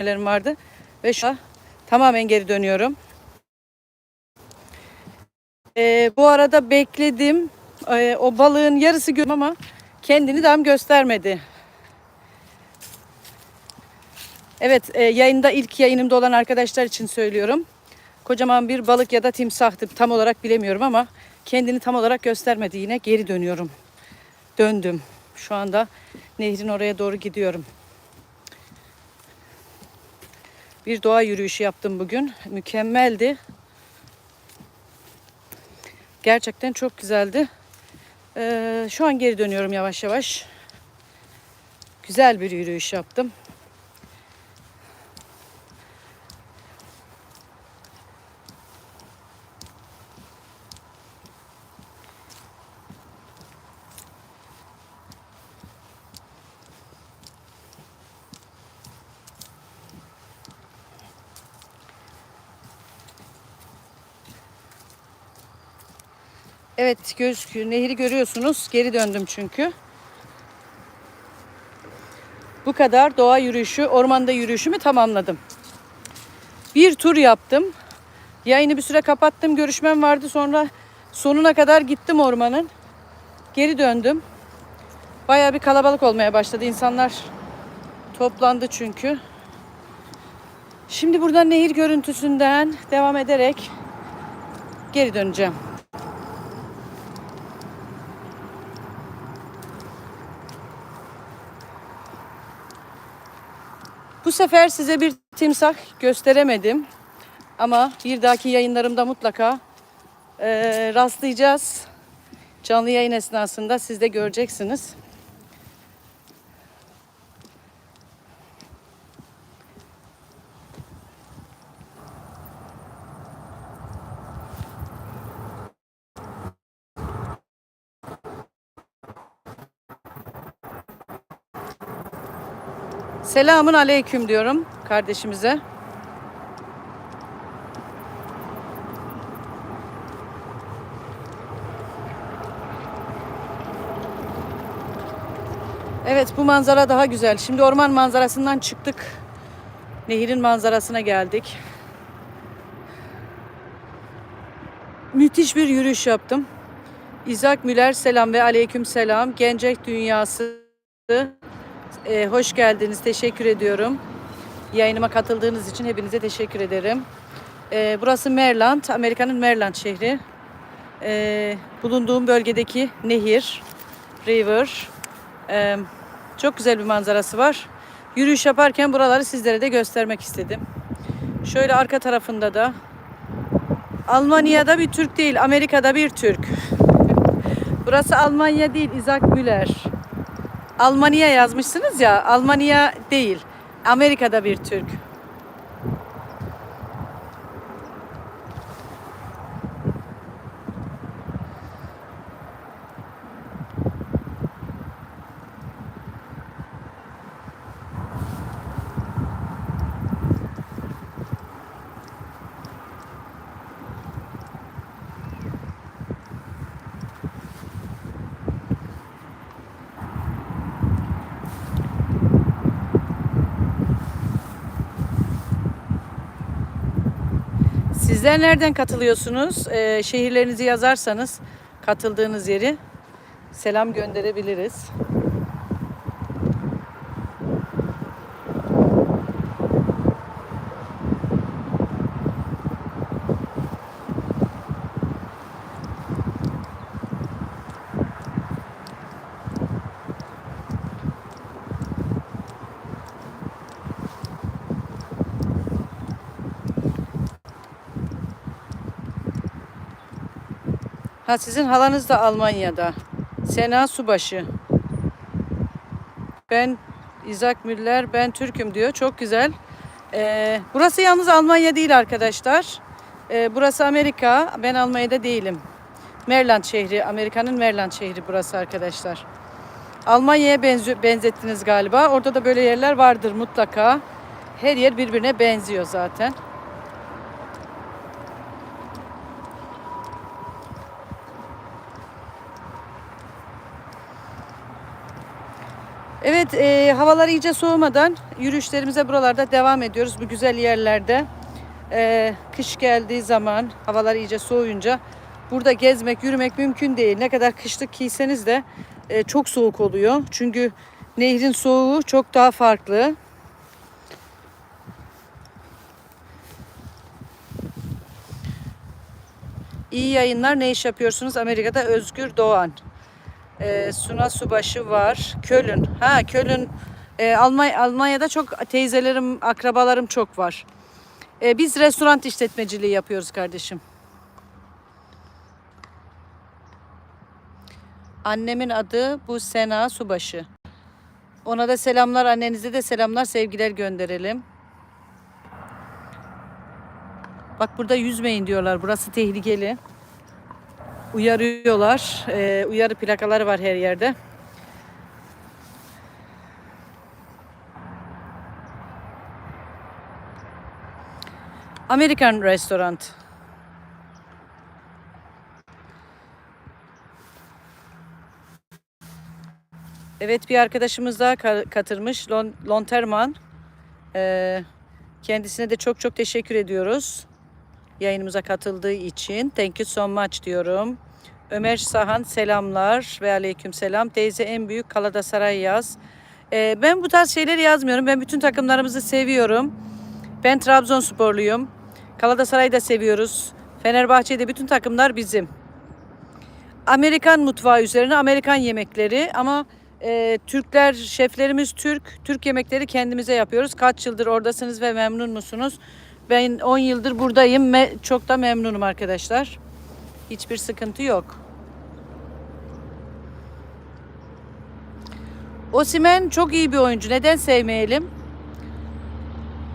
görüşmelerim vardı. Ve şu an tamamen geri dönüyorum. Ee, bu arada bekledim. Ee, o balığın yarısı gördüm ama kendini tam göstermedi. Evet e, yayında ilk yayınımda olan arkadaşlar için söylüyorum. Kocaman bir balık ya da timsahtı tam olarak bilemiyorum ama kendini tam olarak göstermedi yine geri dönüyorum. Döndüm. Şu anda nehrin oraya doğru gidiyorum. Bir doğa yürüyüşü yaptım bugün. Mükemmeldi. Gerçekten çok güzeldi. Ee, şu an geri dönüyorum yavaş yavaş. Güzel bir yürüyüş yaptım. Evet gözüküyor. Nehri görüyorsunuz. Geri döndüm çünkü. Bu kadar doğa yürüyüşü, ormanda yürüyüşümü tamamladım. Bir tur yaptım. Yayını bir süre kapattım. Görüşmem vardı. Sonra sonuna kadar gittim ormanın. Geri döndüm. Bayağı bir kalabalık olmaya başladı. İnsanlar toplandı çünkü. Şimdi buradan nehir görüntüsünden devam ederek geri döneceğim. Bu sefer size bir timsah gösteremedim. Ama bir dahaki yayınlarımda mutlaka eee, rastlayacağız. Canlı yayın esnasında siz de göreceksiniz. Selamun aleyküm diyorum kardeşimize. Evet bu manzara daha güzel. Şimdi orman manzarasından çıktık. Nehirin manzarasına geldik. Müthiş bir yürüyüş yaptım. İzak Müller selam ve aleyküm selam. Gencek Dünyası ee, hoş geldiniz. Teşekkür ediyorum. Yayınıma katıldığınız için hepinize teşekkür ederim. Ee, burası Maryland, Amerika'nın Maryland şehri. Ee, bulunduğum bölgedeki nehir, river. Ee, çok güzel bir manzarası var. Yürüyüş yaparken buraları sizlere de göstermek istedim. Şöyle arka tarafında da Almanya'da bir Türk değil, Amerika'da bir Türk. Burası Almanya değil, Isaac Müller. Almanya yazmışsınız ya. Almanya değil. Amerika'da bir Türk. Sizler nereden katılıyorsunuz? Ee, şehirlerinizi yazarsanız katıldığınız yeri selam gönderebiliriz. Ha sizin halanız da Almanya'da. Sena Subaşı. Ben İzak Müller, ben Türk'üm diyor. Çok güzel. Ee, burası yalnız Almanya değil arkadaşlar. Ee, burası Amerika. Ben Almanya'da değilim. Maryland şehri, Amerika'nın Maryland şehri burası arkadaşlar. Almanya'ya benzettiniz galiba. Orada da böyle yerler vardır mutlaka. Her yer birbirine benziyor zaten. Evet, e, havalar iyice soğumadan yürüyüşlerimize buralarda devam ediyoruz. Bu güzel yerlerde. E, kış geldiği zaman, havalar iyice soğuyunca burada gezmek, yürümek mümkün değil. Ne kadar kışlık giyseniz de e, çok soğuk oluyor. Çünkü nehrin soğuğu çok daha farklı. İyi yayınlar. Ne iş yapıyorsunuz? Amerika'da Özgür Doğan. Ee, Suna Subaşı var. Köln. Ha Köln. Ee, Almanya, Almanya'da çok teyzelerim, akrabalarım çok var. Ee, biz restoran işletmeciliği yapıyoruz kardeşim. Annemin adı bu Sena Subaşı. Ona da selamlar, annenize de selamlar, sevgiler gönderelim. Bak burada yüzmeyin diyorlar. Burası tehlikeli. Uyarıyorlar. Ee, uyarı plakaları var her yerde. American Restaurant. Evet bir arkadaşımız daha ka- katılmış. Lon Lonterman. Ee, kendisine de çok çok teşekkür ediyoruz. Yayınımıza katıldığı için. Thank you so much diyorum. Ömer Sahan selamlar ve aleyküm selam. Teyze en büyük Galatasaray yaz. Ee, ben bu tarz şeyleri yazmıyorum. Ben bütün takımlarımızı seviyorum. Ben Trabzonsporluyum. Galatasaray'ı da seviyoruz. Fenerbahçe'de bütün takımlar bizim. Amerikan mutfağı üzerine Amerikan yemekleri ama e, Türkler, şeflerimiz Türk. Türk yemekleri kendimize yapıyoruz. Kaç yıldır oradasınız ve memnun musunuz? Ben 10 yıldır buradayım. Me- çok da memnunum arkadaşlar. Hiçbir sıkıntı yok. Osimen çok iyi bir oyuncu. Neden sevmeyelim?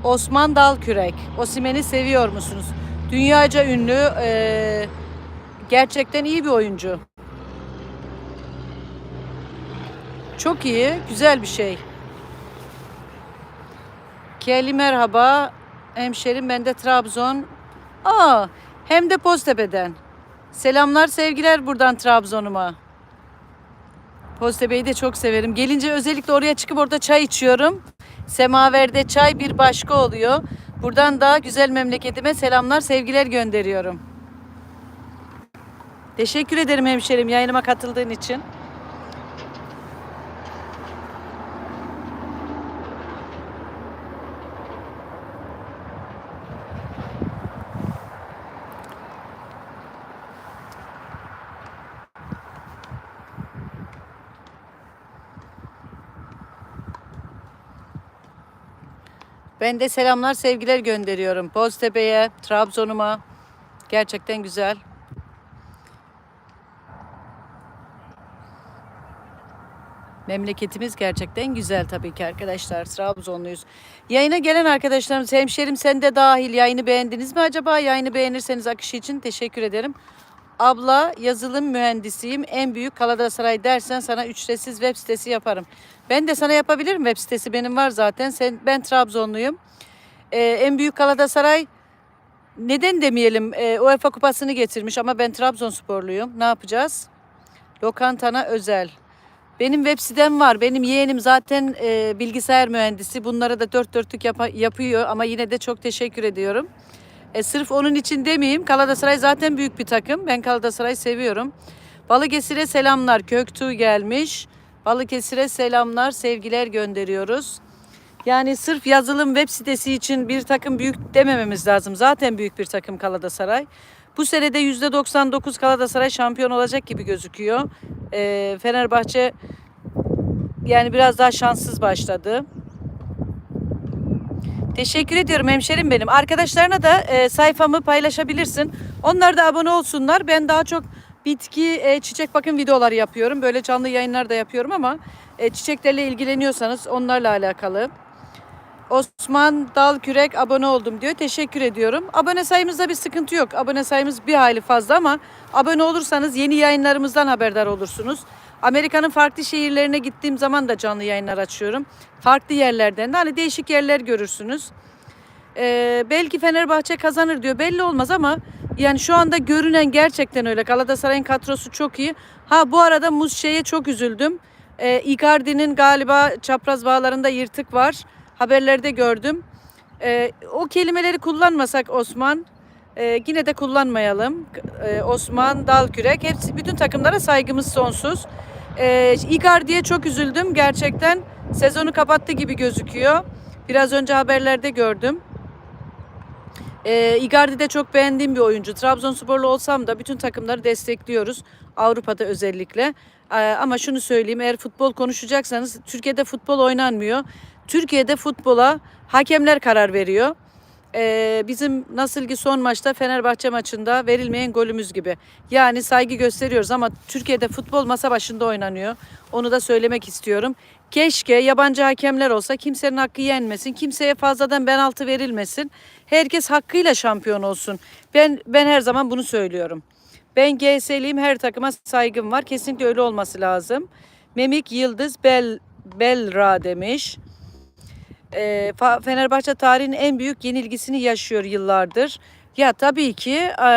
Osman Dalkürek. Osimen'i seviyor musunuz? Dünyaca ünlü, e, gerçekten iyi bir oyuncu. Çok iyi, güzel bir şey. Kelly merhaba. Hemşerim ben de Trabzon. Aa, hem de Poztepe'den. Selamlar, sevgiler buradan Trabzon'uma. Poztepe'yi de çok severim. Gelince özellikle oraya çıkıp orada çay içiyorum. Semaverde çay bir başka oluyor. Buradan da güzel memleketime selamlar, sevgiler gönderiyorum. Teşekkür ederim hemşerim yayınıma katıldığın için. Ben de selamlar, sevgiler gönderiyorum. Boztepe'ye, Trabzon'uma. Gerçekten güzel. Memleketimiz gerçekten güzel tabii ki arkadaşlar. Trabzonluyuz. Yayına gelen arkadaşlarımız, hemşerim sen de dahil yayını beğendiniz mi acaba? Yayını beğenirseniz akışı için teşekkür ederim. Abla yazılım mühendisiyim. En büyük Galatasaray dersen sana ücretsiz web sitesi yaparım. Ben de sana yapabilirim web sitesi. Benim var zaten. Sen, ben Trabzonluyum. Ee, en büyük Galatasaray neden demeyelim e, UEFA kupasını getirmiş ama ben Trabzonsporluyum. Ne yapacağız? Lokantana özel. Benim web sitem var. Benim yeğenim zaten e, bilgisayar mühendisi. Bunlara da dört dörtlük yapa- yapıyor ama yine de çok teşekkür ediyorum. E, sırf onun için demeyeyim. Galatasaray zaten büyük bir takım. Ben Galatasaray'ı seviyorum. Balıkesir'e selamlar. Köktuğ gelmiş. Balıkesir'e selamlar, sevgiler gönderiyoruz. Yani sırf yazılım web sitesi için bir takım büyük demememiz lazım. Zaten büyük bir takım Galatasaray. Bu senede %99 Galatasaray şampiyon olacak gibi gözüküyor. E, Fenerbahçe yani biraz daha şanssız başladı. Teşekkür ediyorum hemşerim benim. Arkadaşlarına da e, sayfamı paylaşabilirsin. Onlar da abone olsunlar. Ben daha çok bitki, e, çiçek bakım videoları yapıyorum. Böyle canlı yayınlar da yapıyorum ama e, çiçeklerle ilgileniyorsanız onlarla alakalı. Osman Dal Kürek abone oldum diyor. Teşekkür ediyorum. Abone sayımızda bir sıkıntı yok. Abone sayımız bir hayli fazla ama abone olursanız yeni yayınlarımızdan haberdar olursunuz. Amerika'nın farklı şehirlerine gittiğim zaman da canlı yayınlar açıyorum. Farklı yerlerden de hani değişik yerler görürsünüz. Ee, belki Fenerbahçe kazanır diyor. Belli olmaz ama yani şu anda görünen gerçekten öyle. Galatasaray'ın kadrosu çok iyi. Ha bu arada Muzşe'ye çok üzüldüm. E, Icardi'nin galiba çapraz bağlarında yırtık var. Haberlerde gördüm. E, o kelimeleri kullanmasak Osman, e, yine de kullanmayalım. E, Osman, Dalkürek, hepsi bütün takımlara saygımız sonsuz. E, Icardi'ye çok üzüldüm. Gerçekten sezonu kapattı gibi gözüküyor. Biraz önce haberlerde gördüm. E, Icardi de çok beğendiğim bir oyuncu. Trabzonsporlu olsam da bütün takımları destekliyoruz. Avrupa'da özellikle. E, ama şunu söyleyeyim eğer futbol konuşacaksanız Türkiye'de futbol oynanmıyor. Türkiye'de futbola hakemler karar veriyor. Ee, bizim nasıl ki son maçta Fenerbahçe maçında verilmeyen golümüz gibi. Yani saygı gösteriyoruz ama Türkiye'de futbol masa başında oynanıyor. Onu da söylemek istiyorum. Keşke yabancı hakemler olsa kimsenin hakkı yenmesin. Kimseye fazladan penaltı verilmesin. Herkes hakkıyla şampiyon olsun. Ben ben her zaman bunu söylüyorum. Ben GS'liyim her takıma saygım var. Kesinlikle öyle olması lazım. Memik Yıldız Bel Belra demiş. E, Fenerbahçe tarihin en büyük yenilgisini yaşıyor yıllardır. Ya tabii ki e,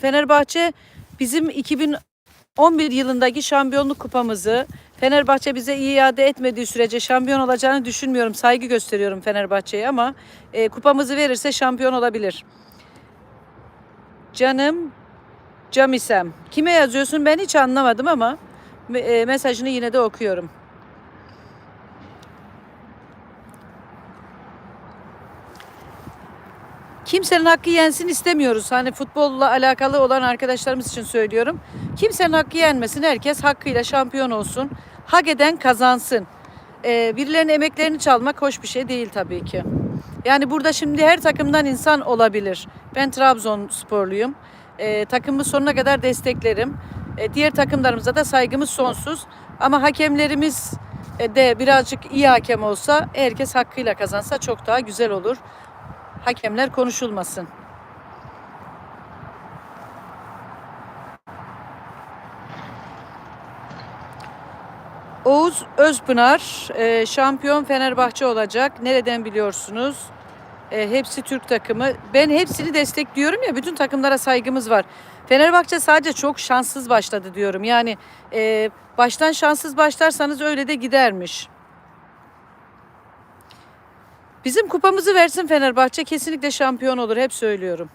Fenerbahçe bizim 2011 yılındaki şampiyonluk kupamızı Fenerbahçe bize iade etmediği sürece şampiyon olacağını düşünmüyorum. Saygı gösteriyorum Fenerbahçe'ye ama e, kupamızı verirse şampiyon olabilir. Canım Camisem. Kime yazıyorsun ben hiç anlamadım ama e, mesajını yine de okuyorum. Kimsenin hakkı yensin istemiyoruz. Hani futbolla alakalı olan arkadaşlarımız için söylüyorum. Kimsenin hakkı yenmesin. Herkes hakkıyla şampiyon olsun. Hak eden kazansın. Ee, birilerinin emeklerini çalmak hoş bir şey değil tabii ki. Yani burada şimdi her takımdan insan olabilir. Ben Trabzonsporluyum. Ee, takımı sonuna kadar desteklerim. Ee, diğer takımlarımıza da saygımız sonsuz. Ama hakemlerimiz e, de birazcık iyi hakem olsa, herkes hakkıyla kazansa çok daha güzel olur hakemler konuşulmasın. Oğuz Özpınar e, şampiyon Fenerbahçe olacak. Nereden biliyorsunuz? E, hepsi Türk takımı. Ben hepsini destekliyorum ya. Bütün takımlara saygımız var. Fenerbahçe sadece çok şanssız başladı diyorum. Yani e, baştan şanssız başlarsanız öyle de gidermiş. Bizim kupamızı versin Fenerbahçe kesinlikle şampiyon olur hep söylüyorum.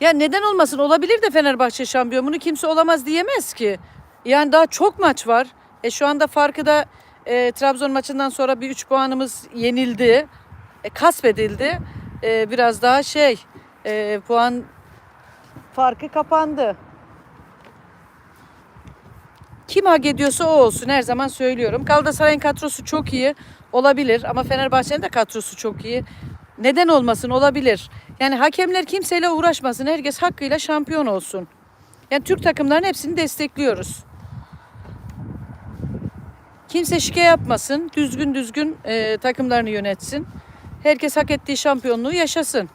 Ya neden olmasın? Olabilir de Fenerbahçe şampiyon. Bunu kimse olamaz diyemez ki. Yani daha çok maç var. E şu anda farkı da e, Trabzon maçından sonra bir 3 puanımız yenildi. E, kasbedildi. E, biraz daha şey e, puan farkı kapandı. Kim hak ediyorsa o olsun her zaman söylüyorum. Galatasaray'ın kadrosu çok iyi olabilir ama Fenerbahçe'nin de kadrosu çok iyi. Neden olmasın olabilir. Yani hakemler kimseyle uğraşmasın. Herkes hakkıyla şampiyon olsun. Yani Türk takımların hepsini destekliyoruz. Kimse şike yapmasın. Düzgün düzgün e, takımlarını yönetsin. Herkes hak ettiği şampiyonluğu yaşasın.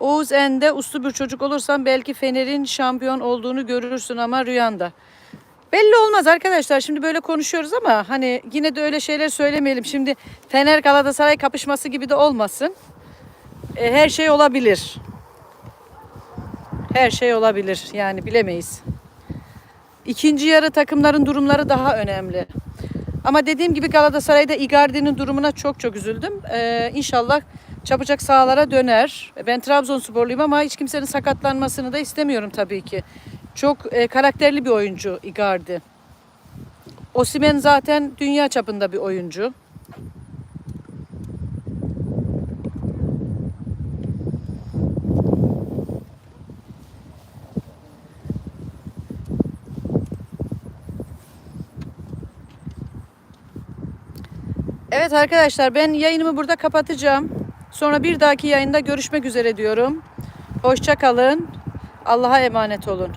Oğuz En'de uslu bir çocuk olursan belki Fener'in şampiyon olduğunu görürsün ama rüyanda. Belli olmaz arkadaşlar. Şimdi böyle konuşuyoruz ama hani yine de öyle şeyler söylemeyelim. Şimdi Fener Galatasaray kapışması gibi de olmasın. E, her şey olabilir. Her şey olabilir. Yani bilemeyiz. İkinci yarı takımların durumları daha önemli. Ama dediğim gibi Galatasaray'da Icardi'nin durumuna çok çok üzüldüm. Ee, inşallah çabucak sahalara döner. Ben Trabzonsporluyum ama hiç kimsenin sakatlanmasını da istemiyorum tabii ki. Çok e, karakterli bir oyuncu Icardi. Osimhen zaten dünya çapında bir oyuncu. Evet arkadaşlar ben yayınımı burada kapatacağım. Sonra bir dahaki yayında görüşmek üzere diyorum. Hoşça kalın. Allah'a emanet olun.